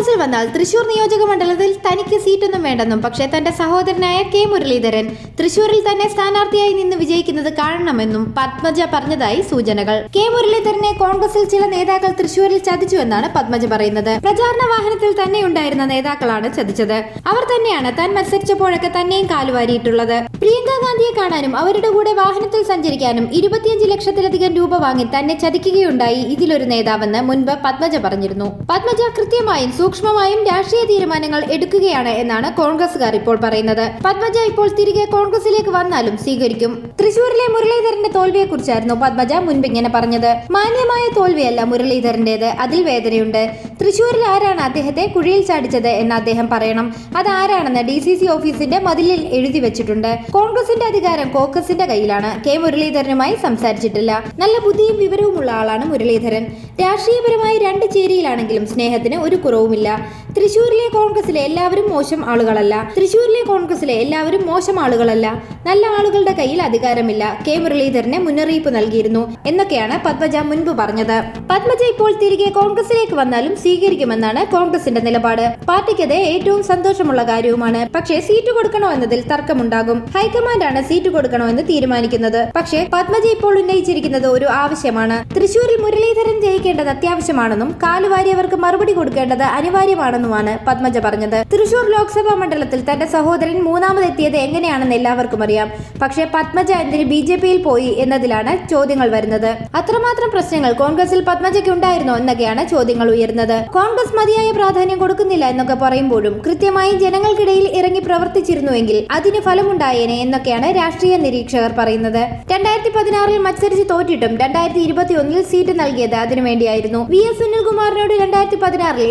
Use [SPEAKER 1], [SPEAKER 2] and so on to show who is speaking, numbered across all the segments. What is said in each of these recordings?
[SPEAKER 1] കോൺഗ്രസിൽ വന്നാൽ തൃശൂർ നിയോജക മണ്ഡലത്തിൽ തനിക്ക് സീറ്റൊന്നും വേണ്ടെന്നും പക്ഷേ തന്റെ സഹോദരനായ കെ മുരളീധരൻ തൃശൂരിൽ തന്നെ സ്ഥാനാർത്ഥിയായി നിന്ന് വിജയിക്കുന്നത് കാണണമെന്നും പത്മജ പറഞ്ഞതായി സൂചനകൾ. കെ മുരളീധരനെ കോൺഗ്രസിൽ ചില നേതാക്കൾ തൃശൂരിൽ ചതിച്ചുവെന്നാണ് പത്മജ പറയുന്നത്. പ്രചാരണ വാഹനത്തിൽ തന്നെ ഉണ്ടായിരുന്ന നേതാക്കളാണ് ചതിച്ചത്. അവർ തന്നെയാണ് താൻ മത്സരിച്ചപ്പോഴൊക്കെ തന്നെയും കാലുവാരിയിട്ടുള്ളത്. പ്രിയങ്ക ഗാന്ധിയെ കാണാനും അവരുടെ കൂടെ വാഹനത്തിൽ സഞ്ചരിക്കാനും ഇരുപത്തിയഞ്ച് ലക്ഷത്തിലധികം രൂപ വാങ്ങി തന്നെ ചതിക്കുകയുണ്ടായി ഇതിലൊരു നേതാവെന്ന് മുൻപ് പത്മജ പറഞ്ഞിരുന്നു. പത്മജ കൃത്യമായും സൂക്ഷ്മമായും രാഷ്ട്രീയ തീരുമാനങ്ങൾ എടുക്കുകയാണ് എന്നാണ് കോൺഗ്രസുകാർ ഇപ്പോൾ പറയുന്നത്. പത്മജ ഇപ്പോൾ തിരികെ കോൺഗ്രസിലേക്ക് വന്നാലും സ്വീകരിക്കും. തൃശൂരിലെ മുരളീധരന്റെ തോൽവിയെക്കുറിച്ചായിരുന്നു പത്മജ മുൻപ് ഇങ്ങനെ പറഞ്ഞത്. മാന്യമായ തോൽവിയല്ല മുരളീധരന്റേത്. അതിൽ വേദനയുണ്ട്. തൃശൂരിൽ ആരാണ് അദ്ദേഹത്തെ കുഴിയിൽ ചാടിച്ചത് എന്ന് അദ്ദേഹം പറയണം. അത് ആരാണെന്ന് ഡി സി സി ഓഫീസിന്റെ മതിലിൽ എഴുതി വെച്ചിട്ടുണ്ട്. കോൺഗ്രസിന്റെ അധികാരം കോക്കസിന്റെ കയ്യിലാണ്. കെ മുരളീധരനുമായി സംസാരിച്ചിട്ടില്ല. നല്ല ബുദ്ധിയും വിവരവുമുള്ള ആളാണ് മുരളീധരൻ. രാഷ്ട്രീയപരമായി രണ്ട് ചേരിയിലാണെങ്കിലും സ്നേഹത്തിന് ഒരു കുറവുമില്ല. തൃശൂരിലെ കോൺഗ്രസിലെ എല്ലാവരും മോശം ആളുകളല്ല. തൃശൂരിലെ കോൺഗ്രസിലെ എല്ലാവരും മോശം ആളുകളല്ല. നല്ല ആളുകളുടെ കയ്യിൽ അധികാരമില്ല. കെ. മുരളീധരനെ മുന്നറിയിപ്പ് നൽകിയിരുന്നു. എന്നൊക്കെയാണ് പത്മജ മുൻപ് പറഞ്ഞത്. പത്മജ ഇപ്പോൾ തിരികെ കോൺഗ്രസിലേക്ക് വന്നാലും സ്വീകരിക്കുമെന്നാണ് കോൺഗ്രസിന്റെ നിലപാട്. പാർട്ടിക്കത് ഏറ്റവും സന്തോഷമുള്ള കാര്യവുമാണ്. പക്ഷേ സീറ്റ് കൊടുക്കണോ എന്നതിൽ തർക്കമുണ്ടാകും. ഹൈക്കമാൻഡാണ് സീറ്റ് കൊടുക്കണോ എന്ന് തീരുമാനിക്കുന്നത്. പക്ഷേ പത്മജ ഇപ്പോൾ ഉന്നയിച്ചിരിക്കുന്നത് ഒരു ആവശ്യമാണ്. തൃശൂരിൽ മുരളീധരൻ ജയിക്കേണ്ടത് അത്യാവശ്യമാണെന്നും കാലുവാരിയവർക്ക് മറുപടി കൊടുക്കേണ്ടത് അനിവാര്യമാണെന്നുമാണ് പത്മജ പറഞ്ഞത്. തൃശൂർ ലോക്സഭാ മണ്ഡലത്തിൽ തന്റെ സഹോദരൻ മൂന്നാമതെത്തിയത് എങ്ങനെയാണെന്ന് എല്ലാവർക്കും അറിയാം. പക്ഷേ പത്മജ എന്തിന് ബി ജെ പിയിൽ പോയി എന്നതിലാണ് ചോദ്യങ്ങൾ വരുന്നത്. അത്രമാത്രം പ്രശ്നങ്ങൾ കോൺഗ്രസിൽ പത്മജയ്ക്ക് ഉണ്ടായിരുന്നോ എന്നൊക്കെയാണ് ചോദ്യങ്ങൾ ഉയർന്നത് കോൺഗ്രസ് മതിയായ പ്രാധാന്യം കൊടുക്കുന്നില്ല എന്നൊക്കെ പറയുമ്പോഴും കൃത്യമായി ജനങ്ങൾക്കിടയിൽ ഇറങ്ങി പ്രവർത്തിച്ചിരുന്നുവെങ്കിൽ അതിന് ഫലമുണ്ടായേനെ എന്നൊക്കെയാണ് രാഷ്ട്രീയ നിരീക്ഷകർ പറയുന്നത്. രണ്ടായിരത്തി പതിനാറിൽ മത്സരിച്ച് തോറ്റിട്ടും രണ്ടായിരത്തി ഇരുപത്തി ഒന്നിൽ സീറ്റ് നൽകിയത് അതിനുവേണ്ടിയായിരുന്നു. വി എസ് സുനിൽകുമാറിനോട് രണ്ടായിരത്തി പതിനാറിൽ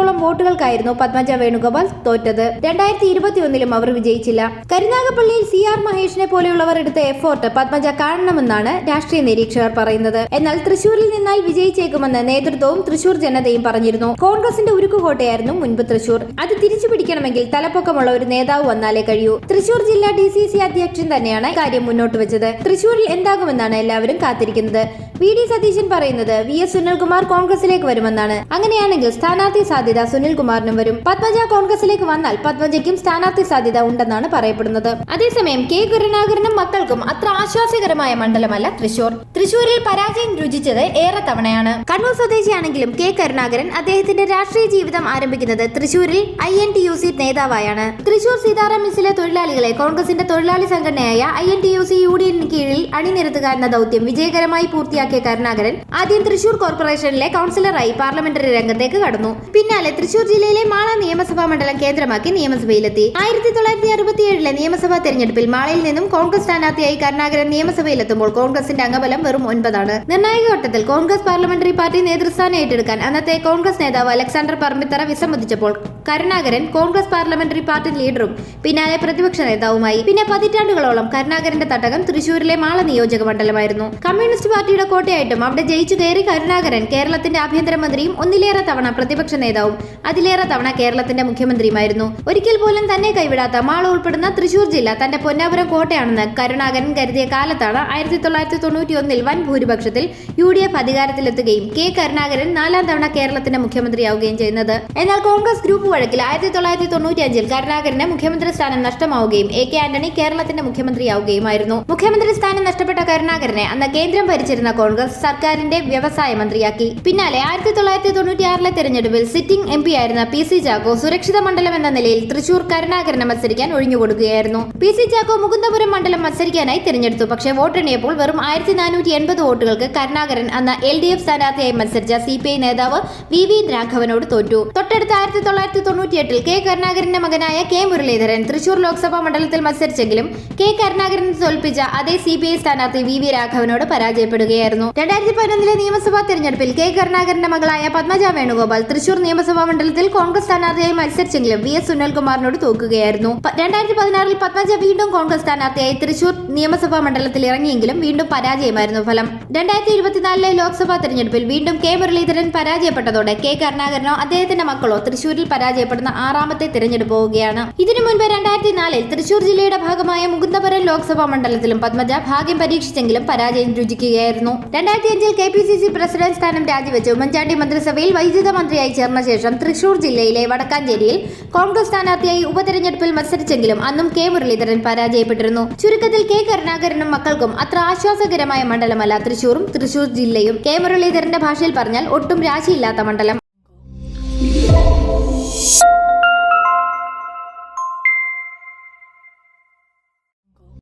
[SPEAKER 1] ഏഴായിരത്തോളം വോട്ടുകൾക്കായിരുന്നു പത്മജ വേണുഗോപാൽ തോറ്റത്. രണ്ടായിരത്തി ഇരുപത്തി ഒന്നിലും അവർ വിജയിച്ചില്ല. കരുനാഗപ്പള്ളിയിൽ സി ആർ മഹേഷിനെ പോലെയുള്ളവർ എടുത്ത എഫോർട്ട് പത്മജ കാണണമെന്നാണ് രാഷ്ട്രീയ നിരീക്ഷകർ പറയുന്നത്. എന്നാൽ തൃശൂരിൽ നിന്നാൽ വിജയിച്ചേക്കുമെന്ന് നേതൃത്വവും തൃശൂർ ജനതയും പറഞ്ഞിരുന്നു. കോൺഗ്രസിന്റെ ഉരുക്കുകോട്ടയായിരുന്നു മുൻപ് തൃശൂർ. അത് തിരിച്ചു പിടിക്കണമെങ്കിൽ തലപ്പൊക്കമുള്ള ഒരു നേതാവ് വന്നാലേ കഴിയൂ. തൃശൂർ ജില്ലാ ഡി സി സി അധ്യക്ഷൻ തന്നെയാണ് കാര്യം മുന്നോട്ട് വെച്ചത്. തൃശൂരിൽ എന്താകുമെന്നാണ് എല്ലാവരും കാത്തിരിക്കുന്നത്. വി ഡി സതീശൻ പറയുന്നത് വി എസ് സുനിൽകുമാർ കോൺഗ്രസിലേക്ക് വരുമെന്നാണ്. അങ്ങനെയാണെങ്കിൽ സ്ഥാനാർത്ഥി സാധ്യത സുനിൽകുമാറിനും വരും. പത്മജ കോൺഗ്രസിലേക്ക് വന്നാൽ പത്മജയ്ക്കും സ്ഥാനാർത്ഥി സാധ്യത ഉണ്ടെന്നാണ് പറയപ്പെടുന്നത്. അതേസമയം കെ കരുണാകരനും മക്കൾക്കും അത്ര ആശ്വാസകരമായ മണ്ഡലമല്ല തൃശൂർ. തൃശൂരിൽ പരാജയം രുചിച്ചത് ഏറെ തവണയാണ്. കണ്ണൂർ സ്വദേശിയാണെങ്കിലും കെ കരുണാകരൻ അദ്ദേഹത്തിന്റെ രാഷ്ട്രീയ ജീവിതം ആരംഭിക്കുന്നത് തൃശൂരിൽ I N T U C നേതാവായാണ്. Thrissur Sitaram മിസിലെ തൊഴിലാളികളെ കോൺഗ്രസിന്റെ തൊഴിലാളി സംഘടനയായ I N T U C U D N കീഴിൽ അണിനിരത്തുക എന്ന ദൗത്യം വിജയകരമായി പൂർത്തിയാക്കിയ കരുണാകരൻ ആദ്യം തൃശൂർ കോർപ്പറേഷനിലെ കൗൺസിലറായി പാർലമെന്ററി രംഗത്തേക്ക് കടന്നു. പിന്നാലെ തൃശൂർ ജില്ലയിലെ മാള നിയമസഭാ മണ്ഡലം കേന്ദ്രമാക്കി നിയമസഭയിലെത്തി. ആയിരത്തി തൊള്ളായിരത്തി അറുപത്തിയേഴിലെ നിയമസഭാ തെരഞ്ഞെടുപ്പിൽ മാളയിൽ നിന്നും കോൺഗ്രസ് സ്ഥാനാർത്ഥിയായി കരുണാകരൻ നിയമസഭയിലെത്തുമ്പോൾ കോൺഗ്രസിന്റെ അംഗബലം വെറും ഒൻപതാണ്. നിർണായക ഘട്ടത്തിൽ കോൺഗ്രസ് പാർലമെന്ററി പാർട്ടി നേതൃസ്ഥാനം ഏറ്റെടുക്കാൻ അന്നത്തെ കോൺഗ്രസ് നേതാവ് അലക്സാണ്ടർ പറമ്പിത്തറ വിസമ്മതിച്ചപ്പോൾ കരുണാകരൻ കോൺഗ്രസ് പാർലമെന്ററി പാർട്ടി ലീഡറും പിന്നാലെ പ്രതിപക്ഷ നേതാവുമായി. പിന്നെ പതിറ്റാണ്ടുകളോളം കരുണാകരന്റെ തട്ടകം തൃശൂരിലെ മാള നിയോജക മണ്ഡലമായിരുന്നു. കമ്മ്യൂണിസ്റ്റ് പാർട്ടിയുടെ കോട്ടയായിട്ടും അവിടെ ജയിച്ചു കയറി കരുണാകരൻ കേരളത്തിന്റെ ആഭ്യന്തരമന്ത്രിയും ഒന്നിലേറെ തവണ പ്രതിപക്ഷ നേതാവും അതിലേറെ തവണ കേരളത്തിന്റെ മുഖ്യമന്ത്രിയുമായിരുന്നു. ഒരിക്കൽ പോലും തന്നെ കൈവിടാത്ത മാള ഉൾപ്പെടുന്ന തൃശൂർ ജില്ല തന്റെ പൊന്നാപുരം കോട്ടയാണെന്ന് കരുണാകരൻ കരുതിയ കാലത്താണ് ആയിരത്തി തൊള്ളായിരത്തി തൊണ്ണൂറ്റി ഒന്നിൽ വൻ ഭൂരിപക്ഷത്തിൽ യു ഡി എഫ് അധികാരത്തിലെത്തുകയും കെ കരുണാകരൻ നാലാം തവണ കേരളത്തിന്റെ മുഖ്യമന്ത്രിയാവുകയും ചെയ്യുന്നത്. എന്നാൽ കോൺഗ്രസ് ഗ്രൂപ്പ് വഴക്കിൽ ആയിരത്തി തൊള്ളായിരത്തി തൊണ്ണൂറ്റി അഞ്ചിൽ കരുണാകരന് മുഖ്യമന്ത്രി സ്ഥാനം നഷ്ടമാവുകയും എ കെ ആന്റണി കേരളത്തിന്റെ മുഖ്യമന്ത്രിയാവുകയുമായിരുന്നു. മുഖ്യമന്ത്രി സ്ഥാനം നഷ്ടപ്പെട്ട കരുണാകരനെ അന്ന് കേന്ദ്രം ഭരിച്ചിരുന്ന കോൺഗ്രസ് സർക്കാരിന്റെ വ്യവസായ മന്ത്രിയാക്കി. പിന്നാലെ ആയിരത്തി തൊള്ളായിരത്തി തൊണ്ണൂറ്റിയാറിലെ തെരഞ്ഞെടുപ്പിൽ സിറ്റിംഗ് എം പി ആയിരുന്ന പി സി ചാക്കോ സുരക്ഷിത മണ്ഡലം എന്ന നിലയിൽ തൃശൂർ കരുണാകരനെ മത്സരിക്കാൻ ഒഴിഞ്ഞുകൊടുക്കുകയായിരുന്നു. പി സി ചാക്കോ മുകുന്ദപുരം മണ്ഡലം മത്സരിക്കാനായി തിരഞ്ഞെടുത്തു. പക്ഷേ വോട്ടെണ്ണിയപ്പോൾ വെറും ആയിരത്തി നാനൂറ്റി എൺപത് വോട്ടുകൾക്ക് കരുണാകരൻ അന്ന് എൽ ഡി എഫ് സ്ഥാനാർത്ഥിയായി മത്സരിച്ച സി പി ഐ നേതാവ് വി വി രാഘവനോട് തോറ്റു. തൊട്ടടുത്ത ആയിരത്തി തൊള്ളായിരത്തി തൊണ്ണൂറ്റിയെട്ടിൽ കെ കരുണാകരന്റെ മകനായ കെ മുരളീധരൻ തൃശൂർ ലോക്സഭാ മണ്ഡലത്തിൽ മത്സരിച്ചെങ്കിലും കെ കരുണാകരനെ തോൽപ്പിച്ച അതേ സി പി ഐ സ്ഥാനാർത്ഥി വി വി രാഘവനോട് പരാജയപ്പെടുകയായിരുന്നു. രണ്ടായിരത്തി പതിനൊന്നിലെ നിയമസഭാ തെരഞ്ഞെടുപ്പിൽ കെ കരുണാകരന്റെ മകളായ പത്മജ വേണുഗോപാൽ തൃശൂർ നിയമസഭാ മണ്ഡലത്തിൽ കോൺഗ്രസ് സ്ഥാനാർത്ഥിയായി മത്സരിച്ചെങ്കിലും വി എസ് സുനിൽകുമാറിനോട് തോക്കുകയായിരുന്നു രണ്ടായിരത്തി പതിനാറിൽ പത്മജ വീണ്ടും കോൺഗ്രസ് സ്ഥാനാർത്ഥിയായി തൃശൂർ നിയമസഭാ മണ്ഡലത്തിൽ ഇറങ്ങിയെങ്കിലും വീണ്ടും പരാജയമായിരുന്നു ഫലം. രണ്ടായിരത്തി ഇരുപത്തിനാലിലെ ലോക്സഭാ തെരഞ്ഞെടുപ്പിൽ വീണ്ടും കെ മുരളീധരൻ പരാജയപ്പെട്ടതോടെ കെ കരുണാകരനോ അദ്ദേഹത്തിന്റെ മക്കളോ തൃശൂരിൽ പരാജയപ്പെടുന്ന ആറാമത്തെ തെരഞ്ഞെടുപ്പ് പോവുകയാണ്. ഇതിനു മുൻപ് രണ്ടായിരത്തി നാലിൽ തൃശൂർ ജില്ലയുടെ ഭാഗമായ മുകുന്ദപുരം ലോക്സഭാ മണ്ഡലത്തിലും പത്മജ ഭാഗ്യം പരീക്ഷിച്ചെങ്കിലും പരാജയം രുചിക്കുകയായിരുന്നു. രണ്ടായിരത്തി അഞ്ചിൽ K P C C president സ്ഥാനം രാജിവെച്ച് ഉമ്മൻചാണ്ടി മന്ത്രിസഭയിൽ വൈദ്യുത മന്ത്രിയായി ചേർന്ന ശേഷം തൃശൂർ ജില്ലയിലെ വടക്കാഞ്ചേരിയിൽ കോൺഗ്രസ് സ്ഥാനാർത്ഥിയായി ഉപതെരഞ്ഞെടുപ്പിൽ മത്സരിച്ചെങ്കിലും അന്നും കെ മുരളീധരൻ പരാജയപ്പെട്ടിരുന്നു. ചുരുക്കത്തിൽ കെ കരുണാകരനും മക്കൾക്കും അത്ര ആശ്വാസകരമായ മണ്ഡലമല്ല തൃശൂരും തൃശൂർ ജില്ലയും. കെ മുരളീധരന്റെ ഭാഷയിൽ പറഞ്ഞാൽ ഒട്ടും രാശിയില്ലാത്ത മണ്ഡലം.